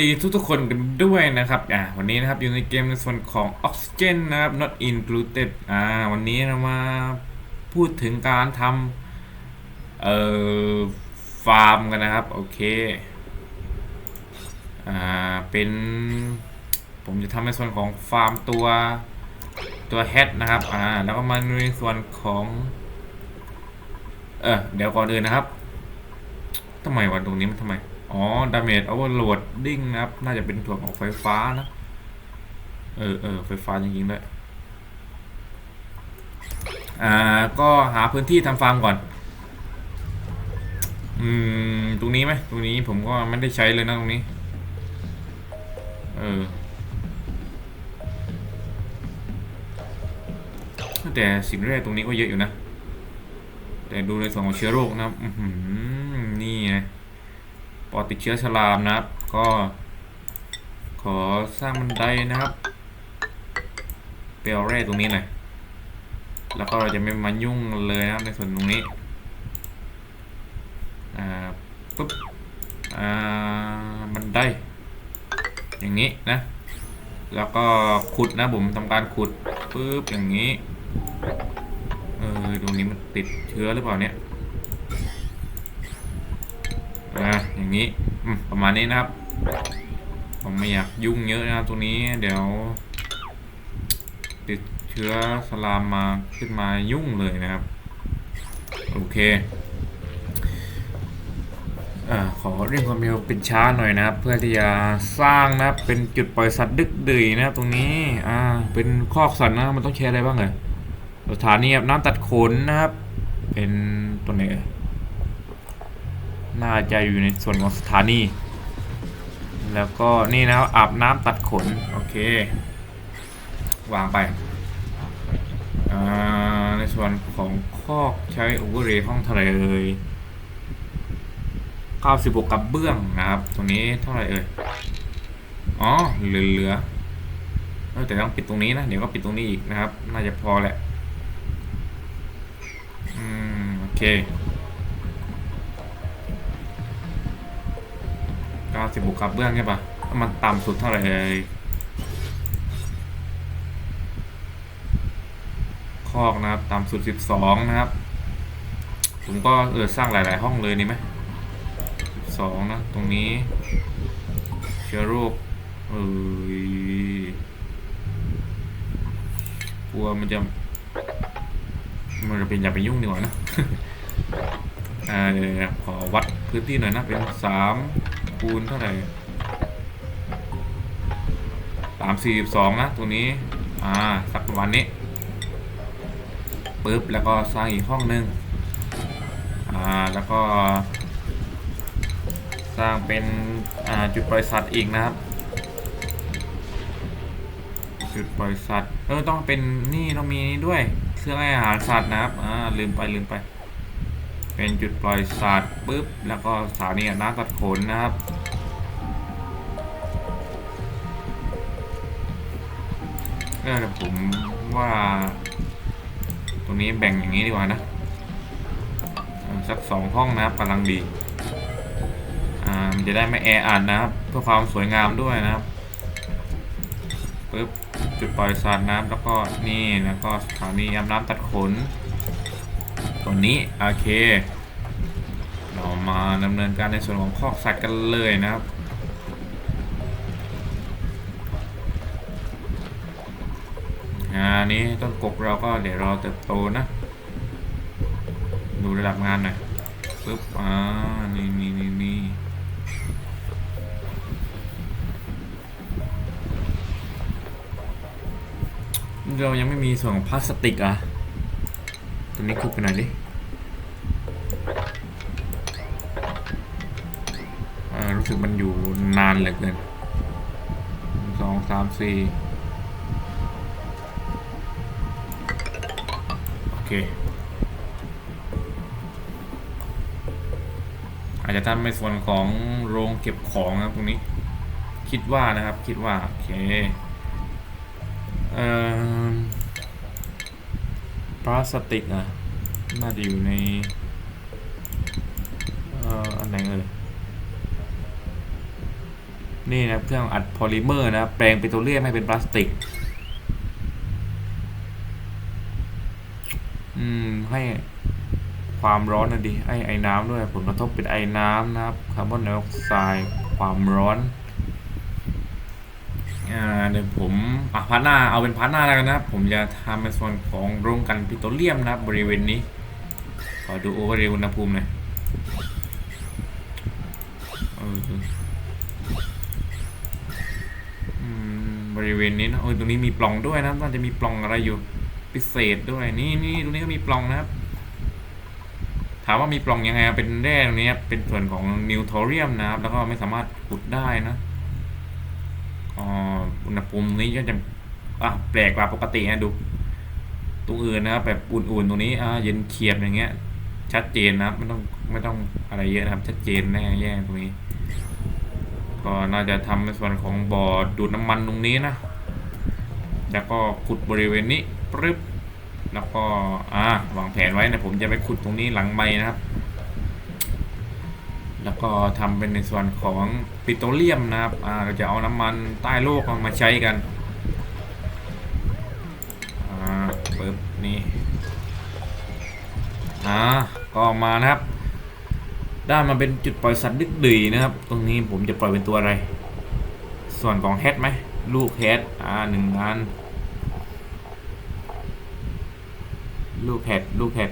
ดีทุกๆคนกันด้วยนะครับอ่าวันนี้นะครับอยู่ในเกมในส่วนของ Oxygen นะครับ not included อ่าวันนี้เรามาพูดถึงการทำเอ่อฟาร์มกันนะครับ โอเคอ่าเป็น ผมจะทำในส่วนของฟาร์มตัวตัวแฮทนะครับอ่าแล้วก็มาในส่วนของเออเดี๋ยวก่อนอื่นนะครับทำไมวันตรงนี้มันทำไม อ๋อ ดาเมจ o อเวอร์โหลดดิ้งนะครับ น่าจะเป็นส่วนของไฟฟ้านะ เออเออไฟฟ้าจริงๆด้วย อ่า ก็หาพื้นที่ทำฟาร์มก่อน อืม ตรงนี้ไหม ตรงนี้ผมก็ไม่ได้ใช้เลยนะตรงนี้ เออแต่สิ่งแรกตรงนี้ก็เยอะอยู่นะ แต่ดูในส่วนของเชื้อโรคนะครับ อือหือนี่ไง ปอดติดเชื้อชรามนะครับ ก็ ขอสร้างบันไดนะครับเปลวแร่ตรงนี้หน่อยแล้วก็เราจะไม่มายุ่งเลยนะครับในส่วนตรงนี้อ่าปุ๊บอ่าบันไดอย่างนี้นะ แล้วก็ขุดนะผมทำการขุดปุ๊บอย่างนี้เออตรงนี้มันติดเชื้อหรือเปล่าเนี่ย อ่าอย่างนี้ประมาณนี้นะครับ ผมไม่อยากยุ่งเยอะนะครับตรงนี้เดี๋ยว ติดเชื้อสลามมาขึ้นมายุ่งเลยนะครับ โอเคอ่าขอเร่งความเร็วเป็นช้าหน่อยนะครับ เพื่อที่จะสร้างนะครับเป็นจุดปล่อยสัตว์ดึกดื่ยนะครับตรงนี้อ่าเป็นคอกสัตว์นะมันต้องใช้อะไรบ้างเลยสถานีน้ำตัดขนนะครับ เป็นตัวไหน น่าจะอยู่ในส่วนของสถานี แล้วก็นี่นะครับอาบน้ำตัดขน โอเค วางไป ในส่วนของคอกใช้โอเวอร์เรย์ห้องท่าไหรเอ่ย96กับเบื้องนะครับ ตรงนี้เท่าไหร่เอ่ย อ๋อ เหลือเหลือแต่ต้องปิดตรงนี้นะ เดี๋ยวก็ปิดตรงนี้อีกนะครับ น่าจะพอแหละ อืม โอเค เก้าสิบบุกกับเบื้องใช่ปะมันต่ำสุดเท่าไหร่เลยคอกนะครับต่ำสุดสิบสองนะครับ ผมก็เออสร้างหลาย ๆ ห้องเลยนี่ไหมสิบสองนะ ตรงนี้เชื้อโรคเออกลัวมันจะมันจะเป็นอย่าไปยุ่งดีกว่านะอ่าเดี๋ยวขอวัดพื้นที่หน่อยนะ เป็นสาม คูณเท่าไหร่สามสี่สองนะตัวนี้ อ่า สักประมาณนี้ปึ๊บ แล้วก็สร้างอีกห้องหนึ่งอ่า แล้วก็ สร้างเป็น อ่า จุดปล่อยสัตว์อีกนะครับ จุดปล่อยสัตว์เออต้องเป็นนี่ต้องมีนี่ด้วยเครื่องให้อาหารสัตว์นะครับ อ่า ลืมไปลืมไป เป็นจุดปล่อยสัตว์ปุ๊บ แล้วก็สถานีอน้ำตัดขนนะครับ เออแต่ผมว่า ตรงนี้แบ่งอย่างนี้ดีกว่านะ สักสองห้องนะครับกำลังดี อ่า มันจะได้ไม่แออัดนะครับ เพื่อความสวยงามด้วยนะครับปุ๊บจุดปล่อยสัตว์น้ำแล้วก็นี่แล้วก็สถานีอาบน้ำตัดขน ตัวนี้โอเค เรามาดำเนินการในส่วนของคอกสัตว์กันเลยนะครับงานนี้ต้นกกเราก็เดี๋ยวรอเติบโตนะ ดูระดับงานหน่อยปึ๊บอ่านี่นี่นี่นี่เรายังไม่มีส่วนของพลาสติกอะ ตัวนี้คุกไปหน่อยดิ เหลือเกินสองสามสี่โอเค อาจจะทำในส่วนของโรงเก็บของนะครับตรงนี้ คิดว่านะครับคิดว่า โอเคเอ่อพลาสติกอะ น่าจะอยู่ใน เอ่อ อันไหนเอ่ย นี่นะเครื่องอัดโพลิเมอร์นะครับแปลงปิโตรเลียมให้เป็นพลาสติกอืมให้ความร้อนนะดิไอไอน้ำด้วยผลกระทบเป็นไอน้ำนะครับคาร์บอนไดออกไซด์ความร้อนอ่าเดี๋ยวผมอะพาร์ทหน้าเอาเป็นพาร์ทหน้าแล้วกันนะครับผมจะทำในส่วนของโรงกันปิโตรเลียมนะครับบริเวณนี้ขอดูโอเวอร์เรอุณหภูมิหน่อยเอออืม บริเวณนี้นะโอ้ยตรงนี้มีปล่องด้วยนะน่าจะมีปล่องอะไรอยู่พิเศษด้วยนี่นี่ตรงนี้ก็มีปล่องนะครับ ถามว่ามีปล่องยังไงเป็นแร่ตรงนี้เป็นส่วนของนิวโทเรียมนะครับ แล้วก็ไม่สามารถขุดได้นะอุณหภูมินี้ก็จะอะแปลกกว่าปกตินะดูตรงอื่นนะครับแบบอุ่นๆตรงนี้อ่าเย็นเขียบอย่างเงี้ย ชัดเจนนะครับไม่ต้องไม่ต้องอะไรเยอะนะครับ ชัดเจนแน่แย่ตรงนี้ ก็น่าจะทำในส่วนของบ่อดูดน้ำมันตรงนี้นะ แล้วก็ขุดบริเวณนี้ปึ๊บแล้วก็อ่าวางแผนไว้นะผมจะไปขุดตรงนี้หลังไม้นะครับ แล้วก็ทำเป็นในส่วนของปิโตรเลียมนะครับอ่าเราจะเอาน้ำมันใต้โลกมาใช้กันอ่าปึ๊บนี่อ่าก็มานะครับ ได้มาเป็นจุดปล่อยสัตว์ดึกดีนะครับ ตรงนี้ผมจะปล่อยเป็นตัวอะไร ส่วนของแฮทไหมลูกแฮทอ่าหนึ่งอันลูกแฮทลูกแฮท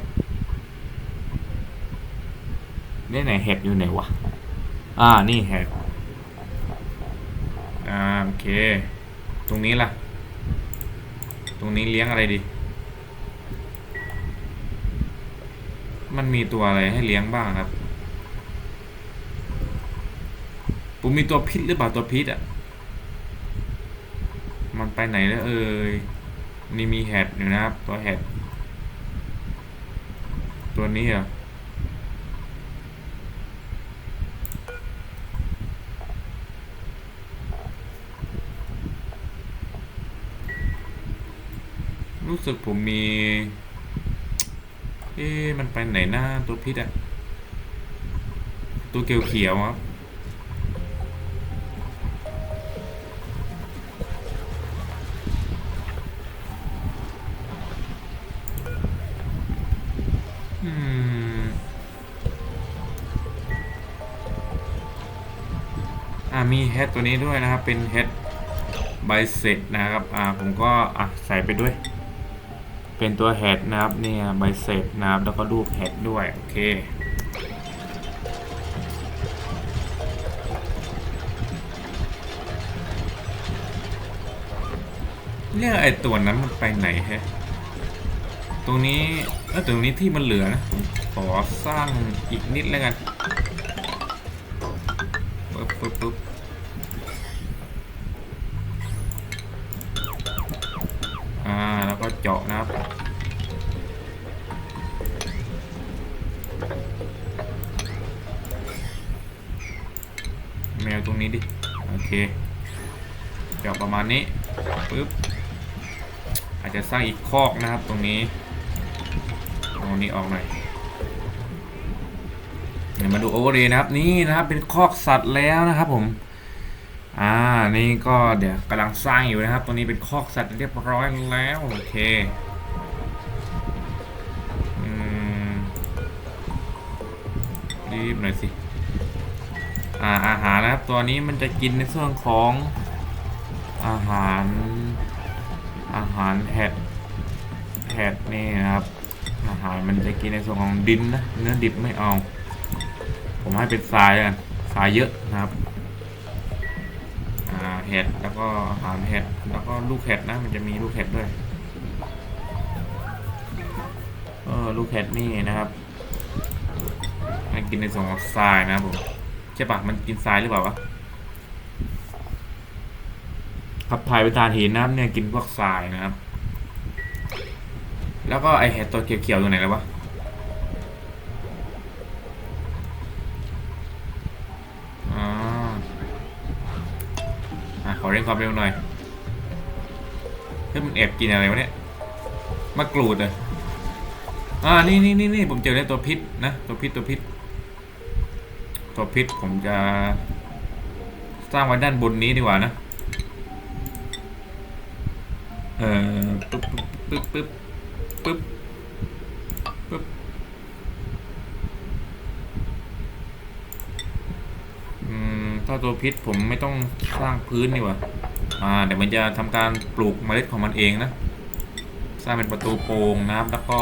นี่ไหนแฮทอยู่ไหนวะอ่านี่แฮทอ่าโอเค ตรงนี้ล่ะ ตรงนี้เลี้ยงอะไรดี มันมีตัวอะไรให้เลี้ยงบ้างครับ ผมมีตัวพิษหรือเปล่าตัวพิษอะ มันไปไหนแล้วเอ่ยนี่มีแฮดอยู่นะครับ ตัวแฮดตัวนี้เหรอรู้สึกผมมี เอ๊มันไปไหนหน้าตัวพิษอะตัวเขียวๆครับ มีเฮดตัวนี้ด้วยนะครับ เป็นเฮดไบเซตนะครับ อ่า ผมก็อะใส่ไปด้วย เป็นตัวแฮดนะครับ เนี่ยไบเซตนะครับ แล้วก็รูปแฮดด้วย โอเคเรื่องไอ้ตัวนั้นมันไปไหนฮะ ตรงนี้เออตรงนี้ที่มันเหลือนะผมขอสร้างอีกนิดแล้วกันปึ๊บปึ๊บปึ๊บ เจาะนะครับ แมวตรงนี้ดิ โอเค เจาะประมาณนี้ปึ๊บอาจจะสร้างอีกคอกนะครับตรงนี้เอาอันนี้ออกหน่อยเดี๋ยวมาดูโอเวอร์เรย์นะครับนี่นะครับเป็นคอกสัตว์แล้วนะครับผมอ่า นี่ก็เดี๋ยวกำลังสร้างอยู่นะครับ ตัวนี้เป็นคอกสัตว์เรียบร้อยแล้วโอเคอรีบหน่อยสิอาอาหารนะครับ ตัวนี้มันจะกินในส่วนของอาหารอาหารแฮดแฮดนี่นะครับ อาหารมันจะกินในส่วนของดินนะเนื้อดิบไม่เอา ผมให้เป็นทรายกันทรายเยอะนะครับ เห็ดแล้วก็อาหารเห็ดแล้วก็ลูกเห็ดนะ มันจะมีลูกเห็ดด้วยเออลูกเห็ดนี่นะครับมันกินในส่วนของทรายนะครับผมใช่ปะมันกินทรายหรือเปล่าวะขับถ่ายเป็นทานหินนะครับเนี่ยกินพวกทรายนะครับ แล้วก็ไอเห็ดตัวเขียวๆตัวไหนแล้ววะ ร่งความเร็วหน่อยเฮ้ยมันแอบกินอะไรวะเนี่ยมะกรูดเลยอ่านี่นี่นี่นี่ผมเจอแล้วตัวพิษนะตัวพิษตัวพิษ ตัวพิษผมจะ สร้างไว้ด้านบนนี้ดีกว่านะเอ่อปึ๊บปึ๊บปึ๊บปึ๊บอืม ถ้าตัวพิษผมไม่ต้องสร้างพื้นดีกว่าอ่าเดี๋ยวมันจะทำการปลูกเมล็ดของมันเองนะ สร้างเป็นประตูโปร่งนะครับแล้วก็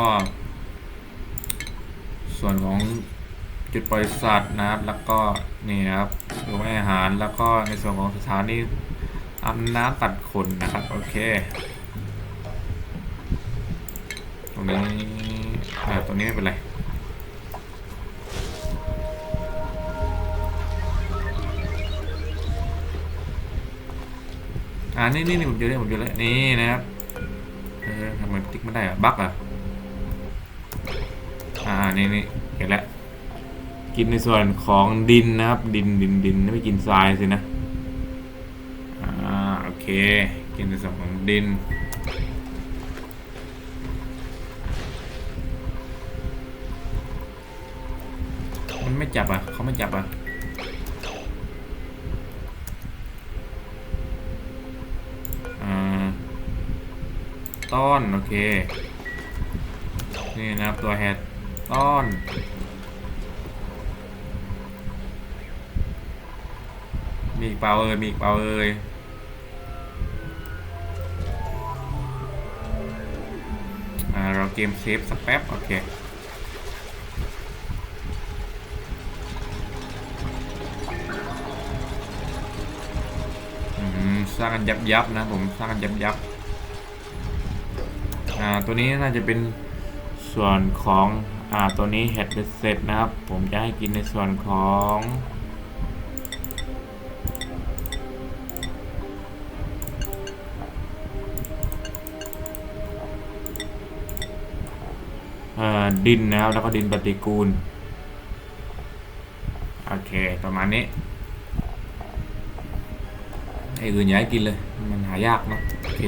ส่วนของจุดปล่อยสัตว์นะครับ แล้วก็นี่นะครับโรงอาหารแล้วก็ในส่วนของสถานีอาบน้ำตัดขนนะครับ โอเค ตรงนี้อ่าตรงนี้ไม่เป็นไร อ่านี่นี่นี่ผมเจอแล้วผมเจอแล้วนี่นะครับเออทำไมติ๊กไม่ได้อะบั๊กอะอ่านี่นี่เห็นแล้วกินในส่วนของดินนะครับ ดินดินดินไม่กินทรายสินะอ่าโอเค กินในส่วนของดินมันไม่จับอะเขาไม่จับอะ ต้อนโอเค นี่นะครับตัวแฮดต้อนมีอีกเปล่าเอ่ยมีอีกเปล่าเอ่ยอ่าเราเกมเซฟสักแป๊บ โอเค สร้างกันยับยับๆนะผม สร้างกันยับยับๆ อ่าตัวนี้น่าจะเป็นส่วนของอ่าตัวนี้เห็ดเสร็จนะครับ ผมจะให้กินในส่วนของดินนะครับแล้วก็ดินปฏิกูล โอเค ประมาณนี้ไอ้อื่นอย่าให้กินเลย มันหายากเนาะโอเค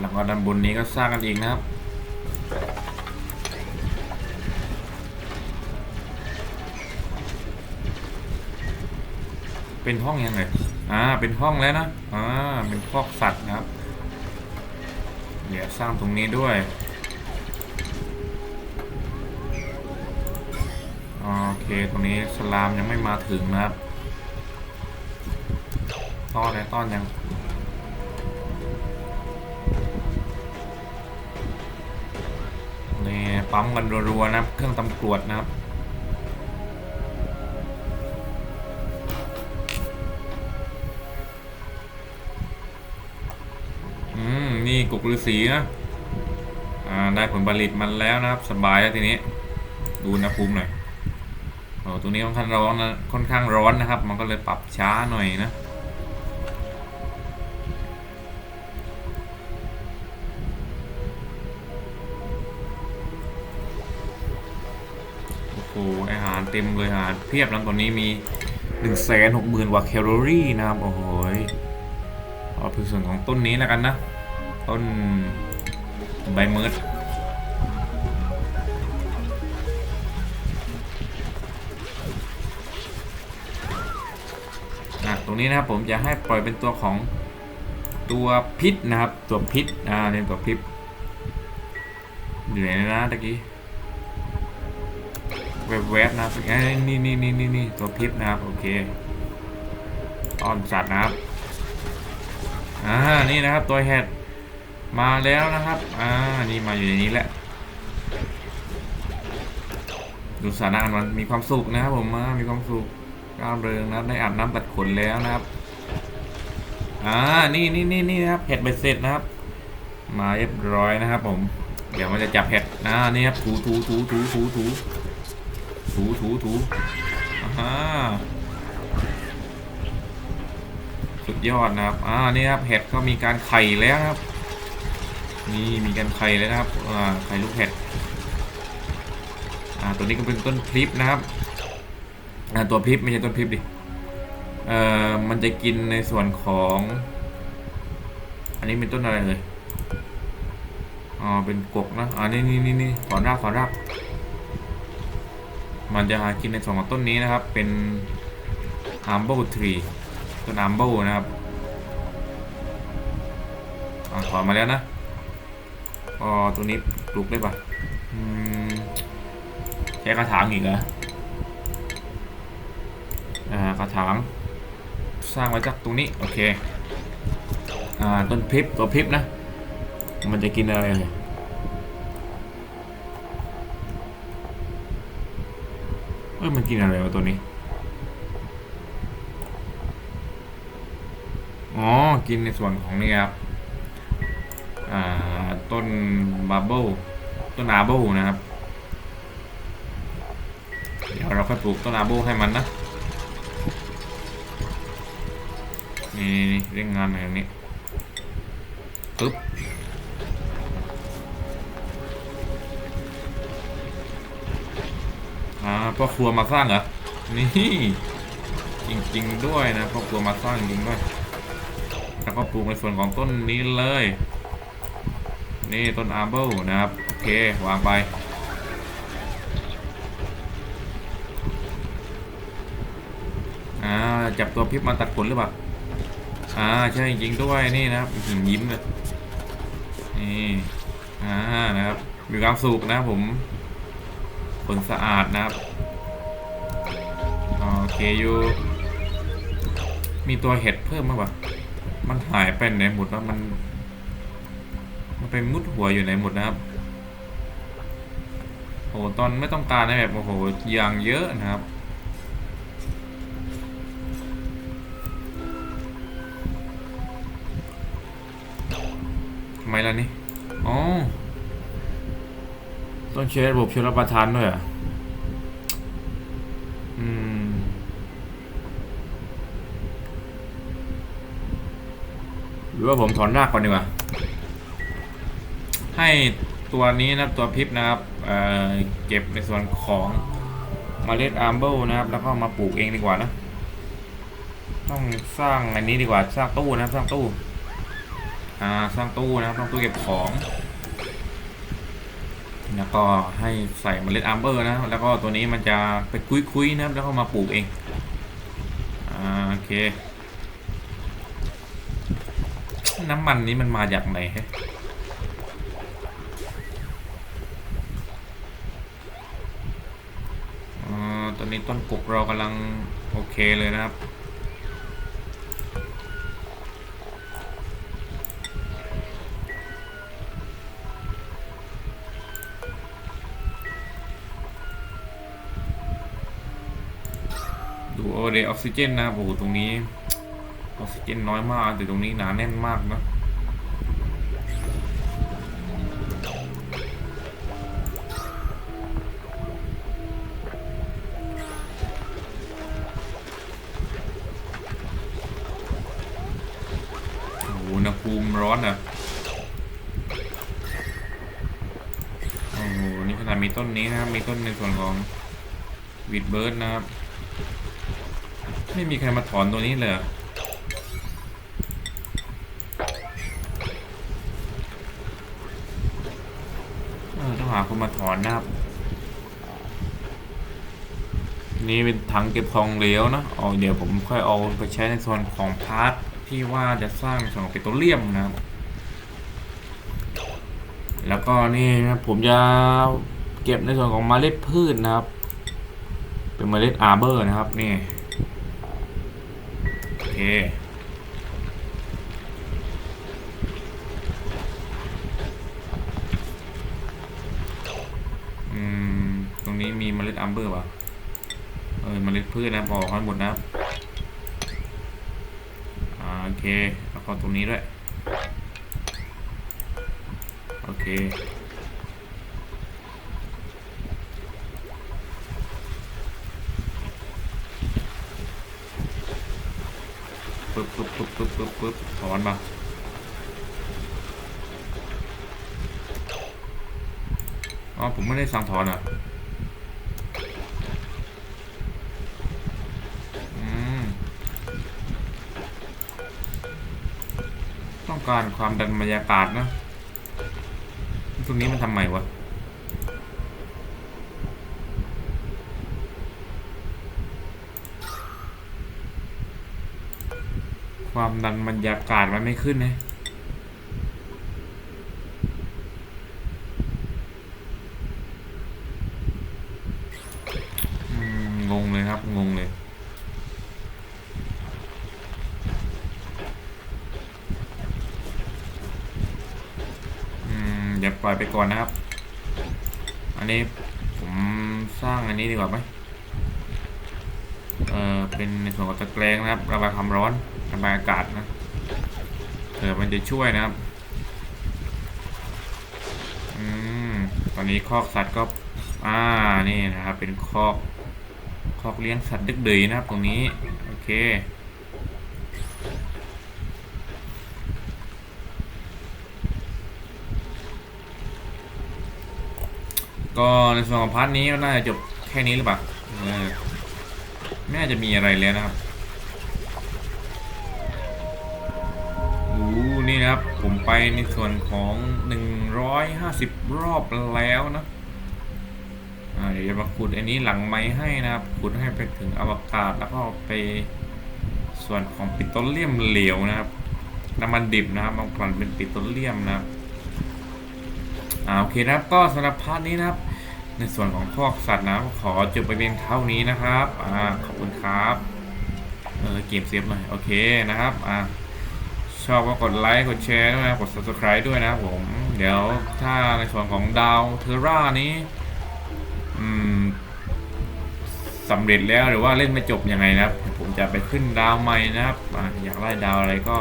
แล้วก็ด้านบนนี้ก็สร้างกันอีกนะครับเป็นห้องยังไง อ่า เป็นห้องแล้วนะ อ่า เป็นคอกสัตว์นะครับ เดี๋ยวสร้างตรงนี้ด้วย โอเค ตรงนี้สลามยังไม่มาถึงนะครับ ต้อนไหนต้อนยัง ปั๊มกันรัวๆนะครับ เครื่องตำรวจนะครับอืมนี่กุกฤาษีนะอ่าได้ผลผลิตมันแล้วนะครับ สบายแล้วทีนี้ ดูอุณหภูมิหน่อยโอ้ตัวนี้ค่อนข้างร้อนนะค่อนข้างร้อนนะครับ มันก็เลยปรับช้าหน่อยนะ เต็มเลยอาหารเพียบแล้วตอนนี้มี1นึ่งแสนหกหมื่นกว่าแคลอรี่นะครับ โอ้โหเอาเป็นส่วนของต้นนี้แล้วกันนะ ต้นใบเมิร์ดอะตรงนี้นะครับผมจะให้ปล่อยเป็นตัวของตัวพิษนะครับ ตัวพิษอ่าเรียนตัวพิษอยู่ไหนนะตะกี้ แวบๆนะครับนี่นี่นี่นี่นี่ตัวพิษนะครับ โอเคต้อนสัตว์นะครับ อ่า นี่นะครับตัวเห็ดมาแล้วนะครับ อ่า นี่มาอยู่ในนี้แหละ ดูสานะมันมีความสุขนะครับผมอ่ามีความสุขก้าวเริงนะครับ ได้อาบน้ำตัดขนแล้วนะครับ อ่า นี่นี่นี่นี่นะครับเห็ดเบ็ดเสร็จนะครับ มาเรียบร้อยนะครับผม เดี๋ยวมันจะจับเห็ดอ่านี่ครับถูถูถูถูถูถู ถูถูถูอ่าฮะสุดยอดนะครับ อ่า นี่ครับเห็ดก็มีการไข่แล้วครับ นี่มีการไข่แล้วนะครับ อ่า ไข่ลูกเห็ด อ่า ตัวนี้ก็เป็นต้นพริบนะครับ อ่า ตัวพริบไม่ใช่ต้นพริบดิ เอ่อ มันจะกินในส่วนของ อันนี้เป็นต้นอะไรเลย อ๋อ เป็นกกนะ อ่า นี่นี่นี่นี่ถอนรากถอนราก มันจะหากินในส่วนของต้นนี้นะครับ เป็นอาร์เบิลทรีต้นอาร์เบิลนะครับอถอนมาแล้วนะก็ตัวนี้ปลูกได้ปะใช้กระถางอีกเหรออ่ากระถางสร้างไว้จากตรงนี้ โอเค อ่า ต้นพริบตัวพริบนะ มันจะกินอะไร อมันกินอะไรวะตัวนี้ อ๋อ กินในส่วนของนี่ครับ อ่า ต้นบับเบิลต้นอาเบิลนะครับ เดี๋ยวเราค่อยปลูกต้นอาเบิลให้มันนะ นี่นี่เร่งงานอย่างนี้ปึ๊บ อ่าพ่อครัวมาสร้างเหรอ นี่จริงๆด้วยนะพ่อครัวมาสร้างจริงด้วย แล้วก็ปลูกในส่วนของต้นนี้เลย นี่ต้นอาร์เบิลนะครับ โอเค วางไปอ่าจับตัวพิบมาตัดผลหรือเปล่าอ่าใช่จริงๆด้วยนี่นะครับยิ้มเลยนี่อ่านะครับมีความสุขนะผมผลสะอาดนะครับ อเคอยู่ มีตัวเห็ดเพิ่มมั้งปะมันหายไปไหนหมดว่ามัน มันไปมุดหัวอยู่ไหนหมดนะครับโอ้ตอนไม่ต้องการนะแบบโอ้โหอย่างเยอะนะครับทำไมล่ะนี่อ๋อต้องใช้ระบบชลประทานด้วยอะ อืม ห รือว่าผมถอนรากก่อนดีกว่า ให้ตัวนี้นะครับตัวพริบนะครับเเก็บในส่วนของเมล็ดอาร์เบิลนะครับ แล้วก็มาปลูกเองดีกว่านะ ต้องสร้างอันนี้ดีกว่า สร้างตู้นะครับ สร้างตู้ อ่า สร้างตู้นะครับ สร้างตู้เก็บของ แล้วก็ให้ใส่เมล็ดอาร์เบอร์นะ แล้วก็ตัวนี้มันจะไปคุยๆนะครับ แล้วก็มาปลูกเอง อ่า โอเค น้ำมันนี้มันมาจากไหนฮะอ่าตอนนี้ต้นกุกเรากำลังโอเคเลยนะครับดูโอเดออกซิเจนนะครับโอ้โหตรงนี้ ออกซิเจนน้อยมาก แต่ตรงนี้หนาแน่นมากนะโอ้โหอุณหภูมิร้อนอะโอ้โหนี่ขนาดมีต้นนี้นะครับ มีต้นในส่วนของวีดเบิร์ดนะครับ ไม่มีใครมาถอนตัวนี้เลยเหาคนมาถอนนะครับ นี่เป็นถังเก็บของเหลวนะเอาเดี๋ยวผมค่อยเอาไปใช้ในส่วนของพาร์ทที่ว่าจะสร้างส่วนของปิโตรเลียมนะครับ แล้วก็นี่นะผมจะเก็บในส่วนของเมล็ดพืชนะครับ เป็นเมล็ดอาร์เบอร์นะครับนี่โอเค อืม ตรงนี้มีเมล็ดอัมเบอร์ป่ะ เออ เมล็ด พืชนะออกให้หมดนะครับโอเคแล้วก็ตรงนี้ด้วย โอเคปึ๊บปึ๊บปึ๊บปึ๊บปึ๊บปึ๊บถอนมาอ๋อผมไม่ได้สั่งถอนอะ ต้านความดันบรรยากาศนะตรงนี้มันทำไมวะความดันบรรยากาศมันไม่ขึ้นนะ ไปก่อนนะครับ อันนี้ผมสร้างอันนี้ดีกว่าไหมเออเป็นในส่วนของตะแกรงนะครับ ระบายความร้อนระบายอากาศนะเผื่อมันจะช่วยนะครับอืมตอนนี้คอกสัตว์ก็อ่านี่นะครับ เป็นคอกคอกเลี้ยงสัตว์ดึกดืยนะครับ ตรงนี้ โอเค ก็ในส่วนของพาร์ทนี้ก็น่าจะจบแค่นี้หรือเปล่าไม่น่าจะมีอะไรแล้วนะครับอู้นี่นะครับ ผมไปในส่วนของ 150 รอบแล้วนะเดี๋ยวจะมาขุดอันนี้หลังไม้ให้นะครับ ขุดให้ไปถึงอวกาศแล้วก็ไปส่วนของปิโตรเลียมเหลวนะครับน้ำมันดิบนะครับบางก่อนเป็นปิโตรเลียมนะครับอ่าโอเคนะครับก็สำหรับพาร์ทนี้นะครับ ในส่วนของพอกสัตว์นะขอจบไปเพียงเท่านี้นะครับอ่าขอบคุณครับเออเกมเซฟหน่อยโอเคนะครับอ่าชอบก็กดไลค์กดแชร์ด้วยนะกด subscribe ด้วยนะผม เดี๋ยวถ้าในส่วนของดาวเทอร่านี้อืมสำเร็จแล้วหรือว่าเล่นไม่จบยังไงนะครับ ผมจะไปขึ้นดาวใหม่นะครับออยากไล่ดาวอะไรก็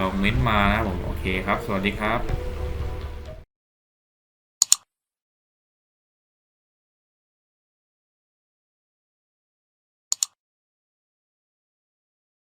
ลองเม้นต์มานะผมโอเคครับ สวัสดีครับ